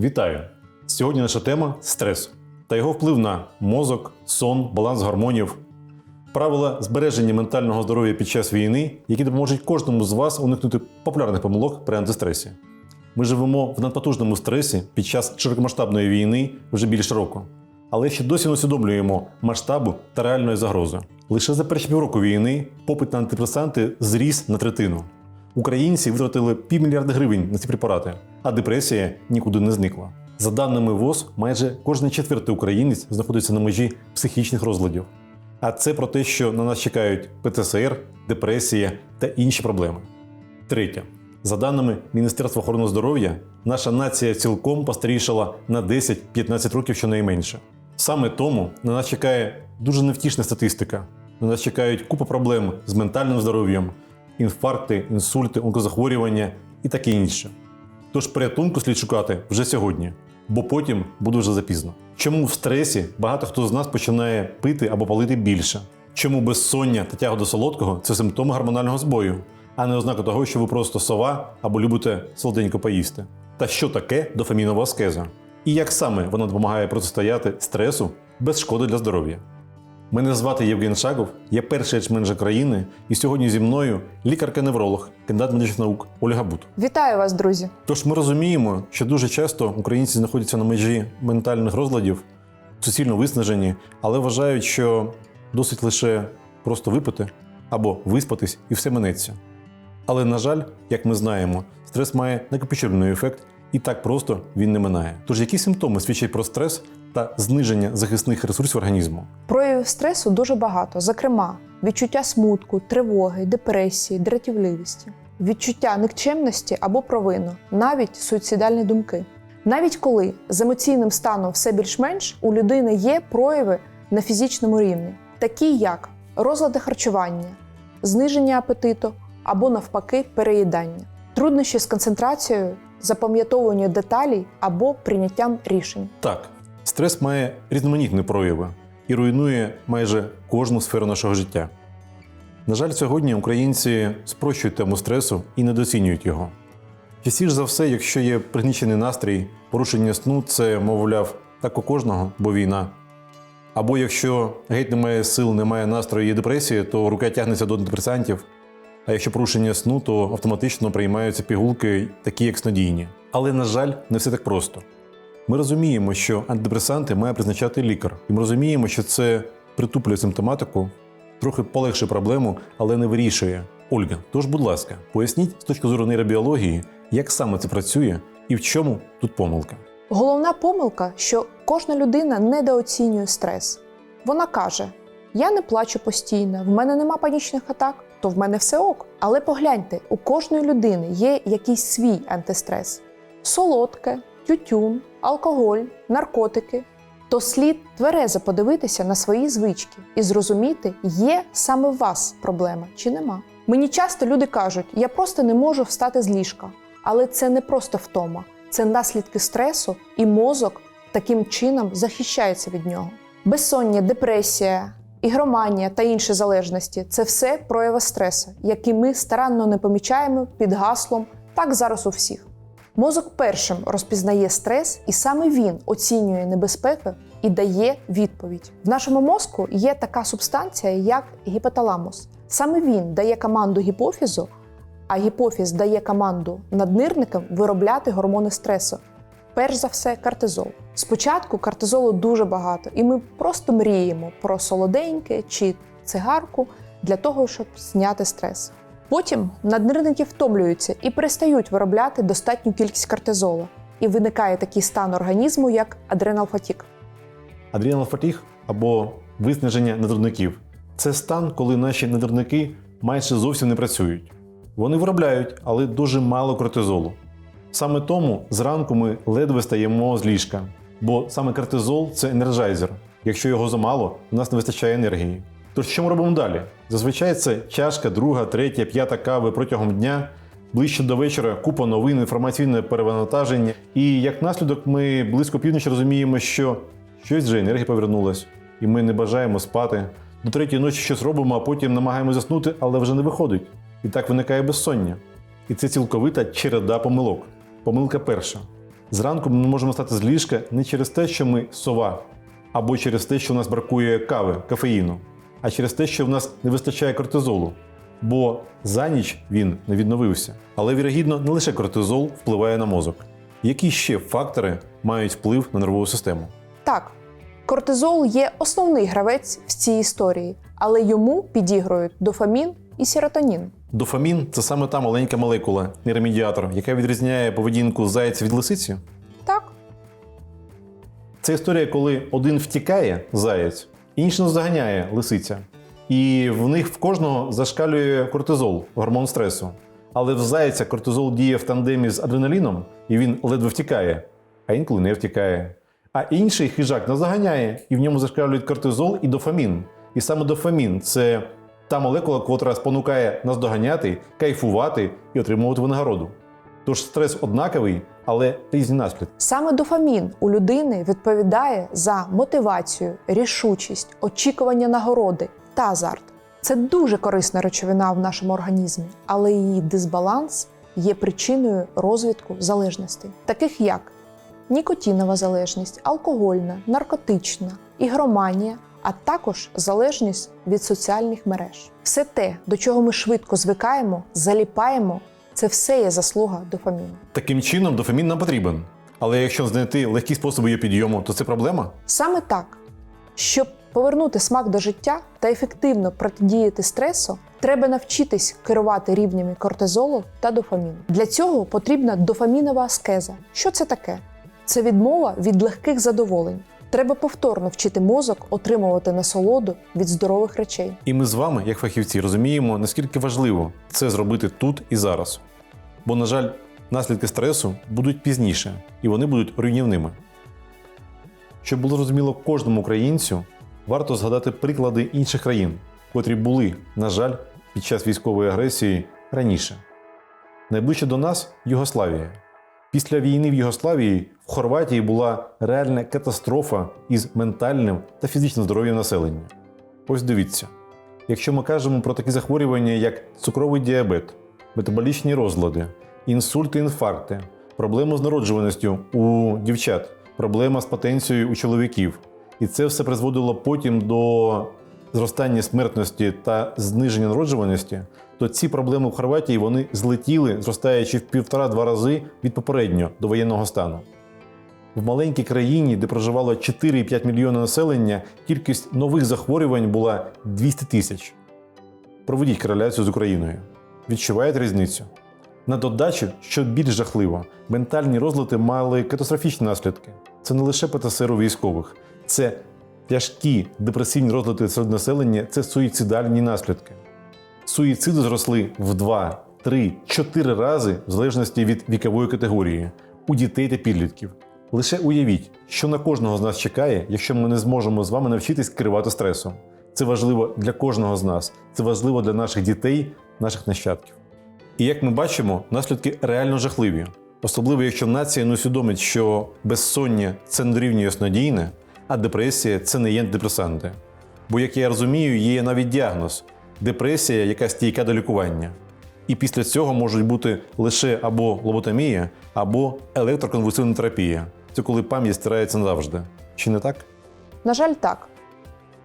Вітаю! Сьогодні наша тема стрес та його вплив на мозок, сон, баланс гормонів, правила збереження ментального здоров'я під час війни, які допоможуть кожному з вас уникнути популярних помилок при антистресі. Ми живемо в надпотужному стресі під час широкомасштабної війни вже більше року. Але ще досі не усвідомлюємо масштабу та реальної загрози. Лише за перші півроку війни попит на антидепресанти зріс на третину. Українці витратили півмільярда гривень на ці препарати, а депресія нікуди не зникла. За даними ВОЗ, майже кожен четвертий українець знаходиться на межі психічних розладів. А це про те, що на нас чекають ПТСР, депресія та інші проблеми. Третє. За даними Міністерства охорони здоров'я, наша нація цілком постарішала на 10-15 років щонайменше. Саме тому на нас чекає дуже невтішна статистика. На нас чекають купа проблем з ментальним здоров'ям, інфаркти, інсульти, онкозахворювання і таке інше. Тож порятунку слід шукати вже сьогодні, бо потім буде вже запізно. Чому в стресі багато хто з нас починає пити або палити більше? Чому безсоння та тяга до солодкого це симптоми гормонального збою, а не ознака того, що ви просто сова або любите солоденько поїсти? Та що таке дофамінова аскеза? І як саме вона допомагає протистояти стресу без шкоди для здоров'я? Мене звати Євген Шагов, я перший ечменеджер країни, і сьогодні зі мною лікарка-невролог, кандидат медичних наук Ольга Бут. Вітаю вас, друзі! Тож ми розуміємо, що дуже часто українці знаходяться на межі ментальних розладів, суцільно виснажені, але вважають, що досить лише просто випити або виспатись і все минеться. Але, на жаль, як ми знаємо, стрес має накопичувальний ефект і так просто він не минає. Тож які симптоми свідчать про стрес та зниження захисних ресурсів організму? Проявів стресу дуже багато, зокрема, відчуття смутку, тривоги, депресії, дратівливості, відчуття никчемності або провину, навіть суїцидальні думки. Навіть коли з емоційним станом все більш-менш у людини є прояви на фізичному рівні, такі як розлади харчування, зниження апетиту або навпаки переїдання, труднощі з концентрацією, запам'ятовуванням деталей або прийняттям рішень. Так, стрес має різноманітні прояви і руйнує майже кожну сферу нашого життя. На жаль, сьогодні українці спрощують тему стресу і недооцінюють його. Частіше за все, якщо є пригнічений настрій, порушення сну це, мовляв, так у кожного, бо війна. Або якщо геть немає сил, немає настрою і депресії, то рука тягнеться до антидепресантів. А якщо порушення сну, то автоматично приймаються пігулки, такі як снодійні. Але, на жаль, не все так просто. Ми розуміємо, що антидепресанти має призначати лікар, і ми розуміємо, що це притуплює симптоматику, трохи полегшує проблему, але не вирішує. Ольга, тож, будь ласка, поясніть з точки зору нейробіології, як саме це працює і в чому тут помилка. Головна помилка, що кожна людина недооцінює стрес. Вона каже: Я не плачу постійно, в мене нема панічних атак, то в мене все ок. Але погляньте, у кожної людини є якийсь свій антистрес: солодке, тютюн, алкоголь, наркотики. То слід тверезо подивитися на свої звички і зрозуміти, є саме в вас проблема чи нема. Мені часто люди кажуть, я просто не можу встати з ліжка, але це не просто втома, це наслідки стресу, і мозок таким чином захищається від нього. Безсоння, депресія, ігроманія та інші залежності це все прояви стресу, які ми старанно не помічаємо під гаслом так зараз у всіх. Мозок першим розпізнає стрес, і саме він оцінює небезпеку і дає відповідь. В нашому мозку є така субстанція, як гіпоталамус. Саме він дає команду гіпофізу, а гіпофіз дає команду наднирникам виробляти гормони стресу. Перш за все, кортизол. Спочатку кортизолу дуже багато, і ми просто мріємо про солоденьке чи цигарку для того, щоб зняти стрес. Потім наднирники втомлюються і перестають виробляти достатню кількість кортизолу. І виникає такий стан організму, як адреналфатік. Адріанал фатіг або виснаження надерників це стан, коли наші надерники майже зовсім не працюють. Вони виробляють, але дуже мало кортизолу. Саме тому зранку ми ледве стаємо з ліжка, бо саме кортизол це енерджайзер. Якщо його замало, у нас не вистачає енергії. Тож що ми робимо далі? Зазвичай це чашка, друга, третя, п'ята кави протягом дня, ближче до вечора купа новин, інформаційне перевантаження. І як наслідок, ми близько півночі розуміємо, що щось вже енергія повернулась, і ми не бажаємо спати. До третьої ночі щось робимо, а потім намагаємося заснути, але вже не виходить. І так виникає безсоння. І це цілковита череда помилок. Помилка перша. Зранку ми можемо стати з ліжка не через те, що ми сова, або через те, що в нас бракує кави, кофеїну, а через те, що в нас не вистачає кортизолу. Бо за ніч він не відновився. Але вірогідно, не лише кортизол впливає на мозок. Які ще фактори мають вплив на нервову систему? Так, кортизол є основний гравець в цій історії, але йому підігрують дофамін і серотонін. Дофамін це саме та маленька молекула, нейромедіатор, яка відрізняє поведінку зайця від лисиці. Так, Це історія, коли один втікає заяць, інший наздоганяє лисиця. І в них в кожного зашкалює кортизол, гормон стресу. Але в зайця кортизол діє в тандемі з адреналіном, і він ледве втікає, а інколи не втікає. А інший хижак наздоганяє, і в ньому зашкалюють кортизол і дофамін. І саме дофамін це та молекула, котра спонукає наздоганяти, кайфувати і отримувати винагороду. Тож стрес однаковий, але різні наслідки. саме дофамін у людини відповідає за мотивацію, рішучість, очікування нагороди та азарт. Це дуже корисна речовина в нашому організмі, але її дисбаланс є причиною розвитку залежностей, таких як нікотинова залежність, алкогольна, наркотична, ігроманія, а також залежність від соціальних мереж. Все те, до чого ми швидко звикаємо, заліпаємо, це все є заслуга дофаміну. Таким чином, дофамін нам потрібен. Але якщо знайти легкі способи його підйому, то це проблема. Саме так, щоб повернути смак до життя та ефективно протидіяти стресу, треба навчитись керувати рівнями кортизолу та дофаміну. Для цього потрібна дофамінова аскеза. Що це таке? Це відмова від легких задоволень. Треба повторно вчити мозок отримувати насолоду від здорових речей. І ми з вами, як фахівці, розуміємо, наскільки важливо це зробити тут і зараз. Бо, на жаль, наслідки стресу будуть пізніше, і вони будуть руйнівними. Щоб було зрозуміло кожному українцю, варто згадати приклади інших країн, котрі були, на жаль, під час військової агресії раніше. Найближче до нас Югославія. Після війни в Югославії в Хорватії була реальна катастрофа із ментальним та фізичним здоров'ям населення. Ось дивіться: якщо ми кажемо про такі захворювання, як цукровий діабет, метаболічні розлади, інсульти, інфаркти, проблеми з народжуваністю у дівчат, проблема з потенцією у чоловіків, і це все призводило потім до зростання смертності та зниження народжуваності, то ці проблеми в Хорватії вони злетіли, зростаючи в півтора-два рази від попереднього до воєнного стану. В маленькій країні, де проживало 4,5 мільйона населення, кількість нових захворювань була 200 тисяч. Проведіть кореляцію з Україною. Відчуваєте різницю? На додачу, що більш жахливо, ментальні розлади мали катастрофічні наслідки. Це не лише ПТСР у військових, це тяжкі депресивні розлади серед населення, це суїцидальні наслідки. Суїциди зросли в 2, 3, 4 рази в залежності від вікової категорії у дітей та підлітків. Лише уявіть, що на кожного з нас чекає, якщо ми не зможемо з вами навчитись керувати стресом. Це важливо для кожного з нас, це важливо для наших дітей, наших нащадків. І як ми бачимо, наслідки реально жахливі, особливо якщо нація не усвідомить, що безсоння це не дорівнює снодійне, а депресія це не є антидепресанти. Бо, як я розумію, є навіть діагноз депресія, яка стійка до лікування. І після цього можуть бути лише або лоботомія, або електроконвульсивна терапія. Це коли пам'ять стирається назавжди. Чи не так? На жаль, так.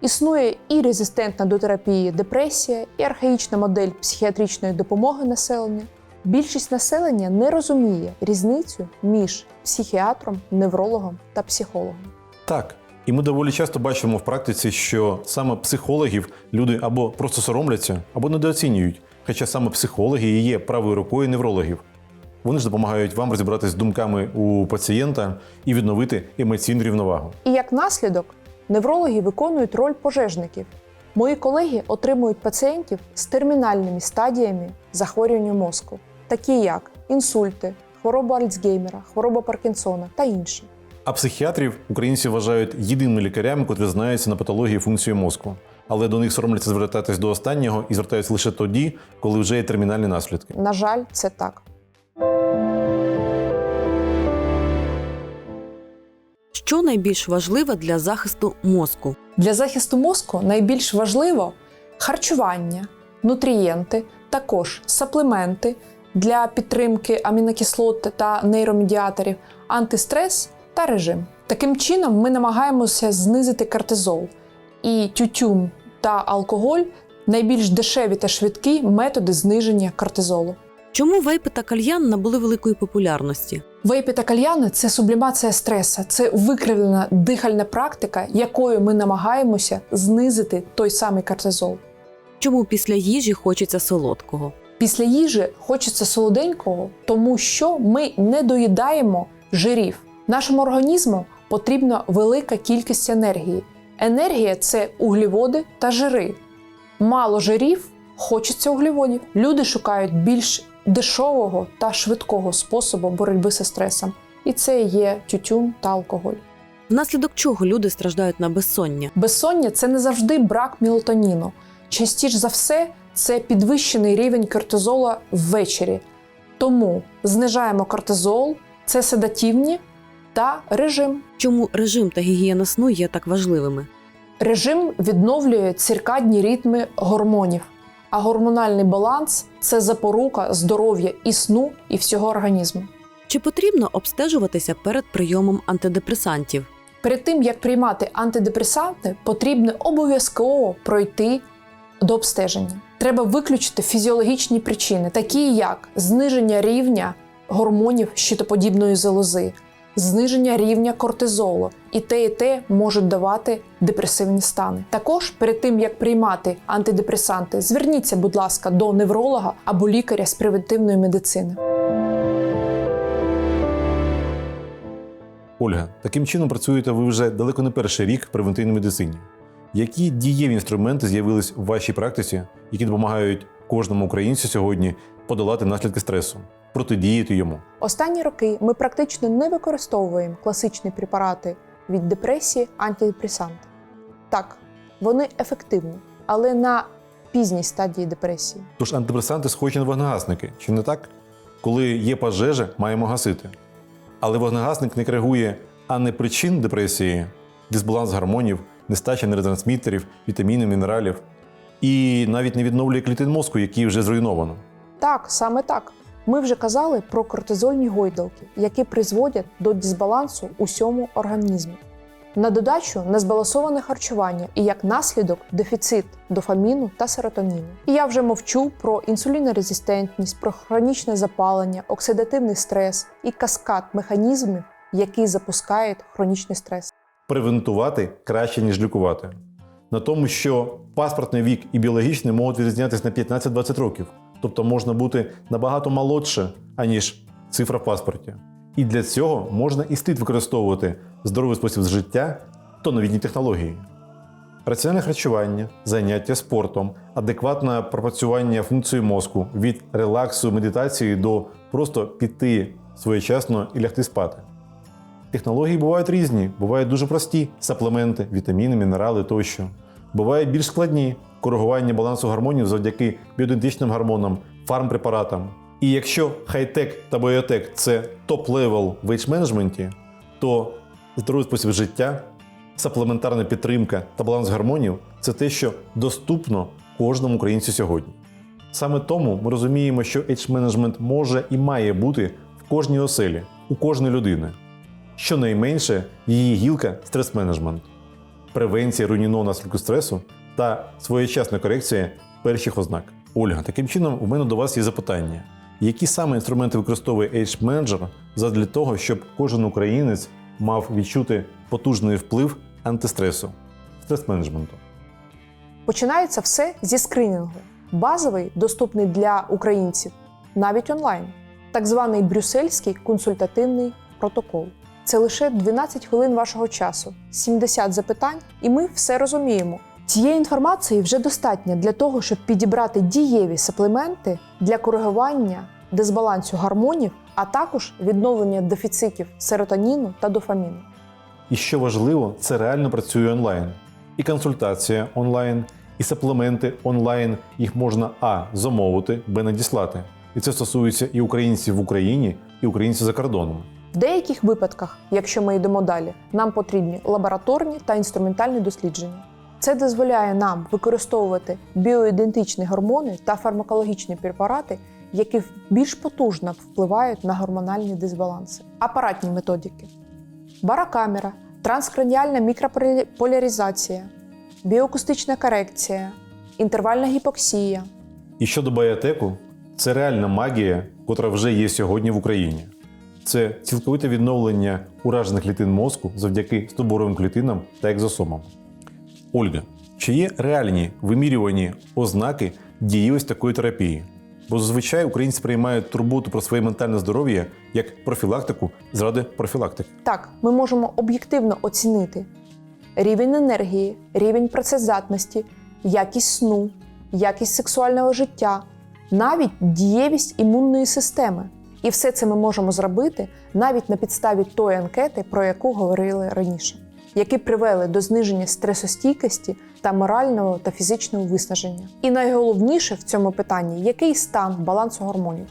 Існує і резистентна до терапії депресія, і архаїчна модель психіатричної допомоги населення. Більшість населення не розуміє різницю між психіатром, неврологом та психологом. Так. І ми доволі часто бачимо в практиці, що саме психологів люди або просто соромляться, або недооцінюють. Хоча саме психологи і є правою рукою неврологів. Вони ж допомагають вам розібратися з думками у пацієнта і відновити емоційну рівновагу. І як наслідок, неврологи виконують роль пожежників. Мої колеги отримують пацієнтів з термінальними стадіями захворювання мозку, такі як інсульти, хвороба Альцгеймера, хвороба Паркінсона та інші. А психіатрів українці вважають єдиними лікарями, котрі знаються на патології функції мозку. Але до них соромляться звертатись до останнього і звертаються лише тоді, коли вже є термінальні наслідки. На жаль, це так. Що найбільш важливе для захисту мозку? Для захисту мозку найбільш важливо харчування, нутрієнти, також саплементи, для підтримки амінокислот та нейромедіаторів, антистрес та режим. Таким чином, ми намагаємося знизити кортизол, і тютюн та алкоголь найбільш дешеві та швидкі методи зниження кортизолу. Чому вейпи та кальян набули великої популярності? Вейпи та кальяни це сублімація стреса, це викривлена дихальна практика, якою ми намагаємося знизити той самий кортизол. Чому після їжі хочеться солодкого? Після їжі хочеться солоденького, тому що ми не доїдаємо жирів. Нашому організму потрібна велика кількість енергії. Енергія це угліводи та жири. Мало жирів хочеться угліводів. Люди шукають більш дешевого та швидкого способу боротьби зі стресом. І це є тютюн та алкоголь. Внаслідок чого люди страждають на безсоння? Безсоння це не завжди брак мелатоніну. Частіше за все, це підвищений рівень кортизола ввечері. Тому знижаємо кортизол, це седативні та режим. Чому режим та гігієна сну є так важливими? Режим відновлює циркадні ритми гормонів, а гормональний баланс це запорука здоров'я і сну, і всього організму. Чи потрібно обстежуватися перед прийомом антидепресантів? Перед тим як приймати антидепресанти, потрібно обов'язково пройти до обстеження. Треба виключити фізіологічні причини, такі як зниження рівня гормонів щитоподібної залози, зниження рівня кортизолу, і те, і те можуть давати депресивні стани. Також перед тим як приймати антидепресанти, зверніться, будь ласка, до невролога або лікаря з превентивної медицини. Ольга, таким чином працюєте ви вже далеко не перший рік в превентивній медицині. Які дієві інструменти з'явились в вашій практиці, які допомагають кожному українцю сьогодні подолати наслідки стресу, протидіяти йому? Останні роки ми практично не використовуємо класичні препарати від депресії, антидепресанти. Так, вони ефективні, але на пізній стадії депресії. Тож антидепресанти схожі на вогнегасники, чи не так? Коли є пожежа, маємо гасити. Але вогнегасник не коригує а не причин депресії, дисбаланс гормонів, нестача нейротрансмітерів, вітамінів, мінералів, і навіть не відновлює клітин мозку, які вже зруйновано. Так, саме так. Ми вже казали про кортизольні гойдалки, які призводять до дисбалансу усьому організму. На додачу незбалансоване харчування і як наслідок дефіцит дофаміну та серотоніну. І я вже мовчу про інсулінорезистентність, про хронічне запалення, оксидативний стрес і каскад механізмів, які запускають хронічний стрес. Превентувати краще, ніж лікувати. На тому, що паспортний вік і біологічний можуть відрізнятися на 15-20 років, тобто можна бути набагато молодше, аніж цифра в паспорті. І для цього можна і слід використовувати здоровий спосіб життя та новітні технології. Раціональне харчування, заняття спортом, адекватне пропрацювання функції мозку від релаксу, медитації до просто піти своєчасно і лягти спати. Технології бувають різні, бувають дуже прості саплементи, вітаміни, мінерали тощо. Бувають більш складні коригування балансу гормонів завдяки біоідентичним гормонам, фармпрепаратам. І якщо хай-тек та біотек це топ-левел в ейдж-менеджменті, то здоровий спосіб життя, саплементарна підтримка та баланс гормонів це те, що доступно кожному українцю сьогодні. Саме тому ми розуміємо, що ейдж-менеджмент може і має бути в кожній оселі, у кожної людини. Щонайменше її гілка стрес-менеджмент, превенція руйнівного наслідку стресу та своєчасна корекція перших ознак. Ольга, таким чином, у мене до вас є запитання: які саме інструменти використовує Age Manager задля того, щоб кожен українець мав відчути потужний вплив антистресу, стрес-менеджменту? Починається все зі скринінгу. Базовий, доступний для українців, навіть онлайн, так званий брюссельський консультативний протокол. Це лише 12 хвилин вашого часу, 70 запитань, і ми все розуміємо. Цієї інформації вже достатньо для того, щоб підібрати дієві саплементи для коригування дисбалансу гормонів, а також відновлення дефіцитів серотоніну та дофаміну. І що важливо, це реально працює онлайн. І консультація онлайн, і саплементи онлайн. Їх можна А замовити, Б надіслати. І це стосується і українців в Україні, і українців за кордоном. В деяких випадках, якщо ми йдемо далі, нам потрібні лабораторні та інструментальні дослідження. Це дозволяє нам використовувати біоідентичні гормони та фармакологічні препарати, які більш потужно впливають на гормональні дисбаланси. Апаратні методики: барокамера, транскраніальна мікрополяризація, біоакустична корекція, інтервальна гіпоксія. І щодо біотеку, це реальна магія, котра вже є сьогодні в Україні. Це цілковите відновлення уражених клітин мозку завдяки стоборовим клітинам та екзосомам. Ольга, чи є реальні вимірювані ознаки дієвості такої терапії? Бо зазвичай українці приймають турботу про своє ментальне здоров'я як профілактику заради профілактики. Так, ми можемо об'єктивно оцінити рівень енергії, рівень працездатності, якість сну, якість сексуального життя, навіть дієвість імунної системи. І все це ми можемо зробити навіть на підставі тої анкети, про яку говорили раніше, які привели до зниження стресостійкості та морального та фізичного виснаження. І найголовніше в цьому питанні який стан балансу гормонів.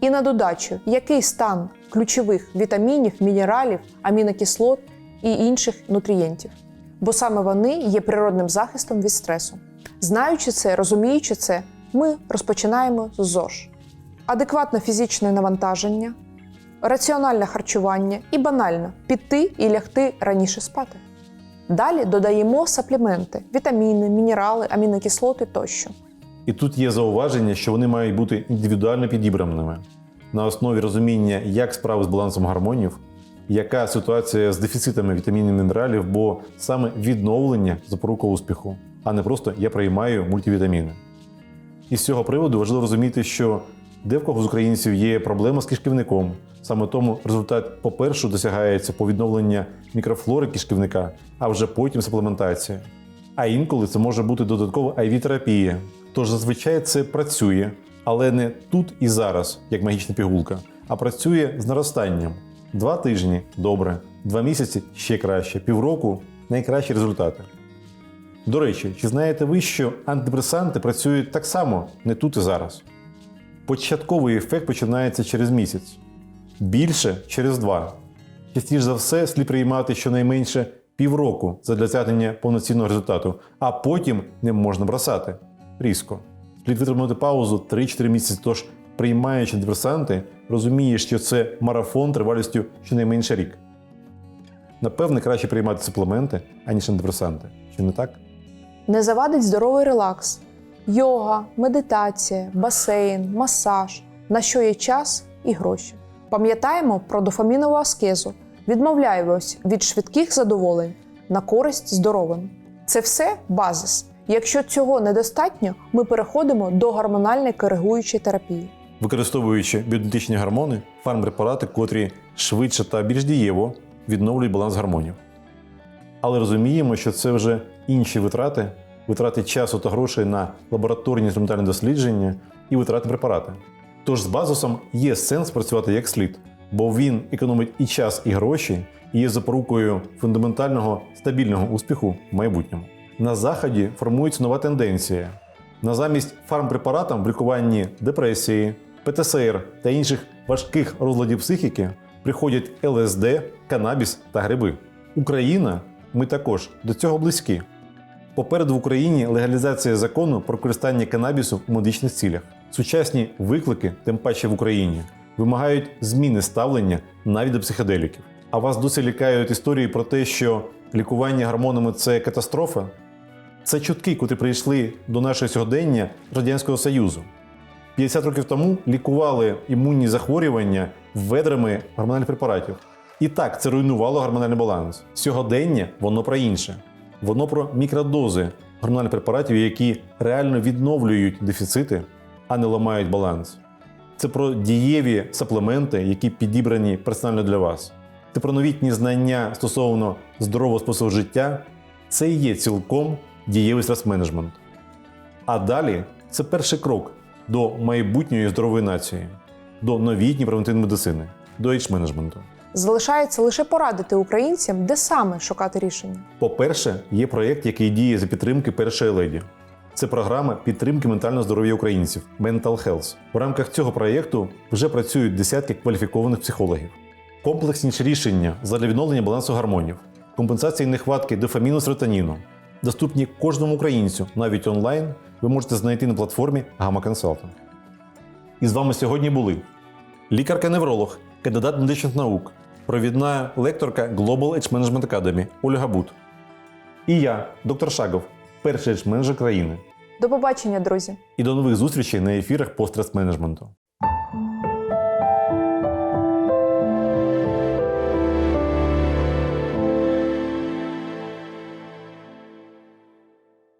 І на додачу, який стан ключових вітамінів, мінералів, амінокислот і інших нутрієнтів. Бо саме вони є природним захистом від стресу. Знаючи це, розуміючи це, ми розпочинаємо з ЗОЖ. Адекватне фізичне навантаження, раціональне харчування і банально піти і лягти раніше спати. Далі додаємо сапліменти, вітаміни, мінерали, амінокислоти тощо. І тут є зауваження, що вони мають бути індивідуально підібраними на основі розуміння, як справи з балансом гормонів, яка ситуація з дефіцитами вітамінів і мінералів, бо саме відновлення запорука успіху, а не просто я приймаю мультивітаміни. І з цього приводу важливо розуміти, що де в кого з українців є проблема з кишківником. Саме тому результат, по-перше, досягається по відновленню мікрофлори кишківника, а вже потім суплементація. А інколи це може бути додаткова IV-терапія. Тож зазвичай це працює, але не тут і зараз, як магічна пігулка, а працює з наростанням. Два тижні добре, два місяці ще краще, півроку найкращі результати. До речі, чи знаєте ви, що антидепресанти працюють так само не тут і зараз? Початковий ефект починається через місяць, більше через два. Частіше за все, слід приймати щонайменше півроку для досягнення повноцінного результату, а потім не можна бросати різко. Слід витримати паузу 3-4 місяці. Тож, приймаючи антидепресанти, розумієш, що це марафон тривалістю щонайменше рік. Напевне, краще приймати суплементи, аніж антидепресанти. Чи не так? Не завадить здоровий релакс, йога, медитація, басейн, масаж, на що є час і гроші. Пам'ятаємо про дофамінову аскезу, відмовляємось від швидких задоволень на користь здоровим. Це все базис. Якщо цього недостатньо, ми переходимо до гормональної коригуючої терапії. використовуючи біодентичні гормони, фармпрепарати, котрі швидше та більш дієво відновлюють баланс гормонів. Але розуміємо, що це вже інші витрати, витрати часу та грошей на лабораторні інструментальні дослідження і витрати препарати. Тож з базисом є сенс працювати як слід, бо він економить і час, і гроші, і є запорукою фундаментального стабільного успіху в майбутньому. На заході формується нова тенденція. На замість фармпрепаратам в лікуванні депресії, ПТСР та інших важких розладів психіки приходять ЛСД, канабіс та гриби. Україна, ми також до цього близькі. Попереду в Україні легалізація закону про користання канабісу в медичних цілях. Сучасні виклики, тим паче в Україні, вимагають зміни ставлення навіть до психоделіків. А вас досі лякають історії про те, що лікування гормонами це катастрофа? Це чутки, котрі прийшли до нашого сьогодення Радянського Союзу. 50 років тому лікували імунні захворювання ведрами гормональних препаратів. І так, це руйнувало гормональний баланс. Сьогодення воно про інше. Воно про мікродози гормональних препаратів, які реально відновлюють дефіцити, а не ламають баланс. Це про дієві саплементи, які підібрані персонально для вас. Це про новітні знання стосовно здорового способу життя. Це і є цілком дієвий стрес-менеджмент. А далі це перший крок до майбутньої здорової нації, до новітньої превентивної медицини, до ейдж-менеджменту. Залишається лише порадити українцям, де саме шукати рішення. По-перше, є проєкт, який діє за підтримки першої леді. Це програма підтримки ментального здоров'я українців Mental Health. У рамках цього проєкту вже працюють десятки кваліфікованих психологів. Комплексніші рішення задля відновлення балансу гормонів, компенсації нехватки дофаміну серотоніну, доступні кожному українцю, навіть онлайн, ви можете знайти на платформі Gamma Consulting. І з вами сьогодні були лікарка-невролог, кандидат медичних наук, провідна лекторка Global Edge Management Academy Ольга Бут. І я, доктор Шагов, перший edge менеджер країни. До побачення, друзі! І до нових зустрічей на ефірах по стрес-менеджменту.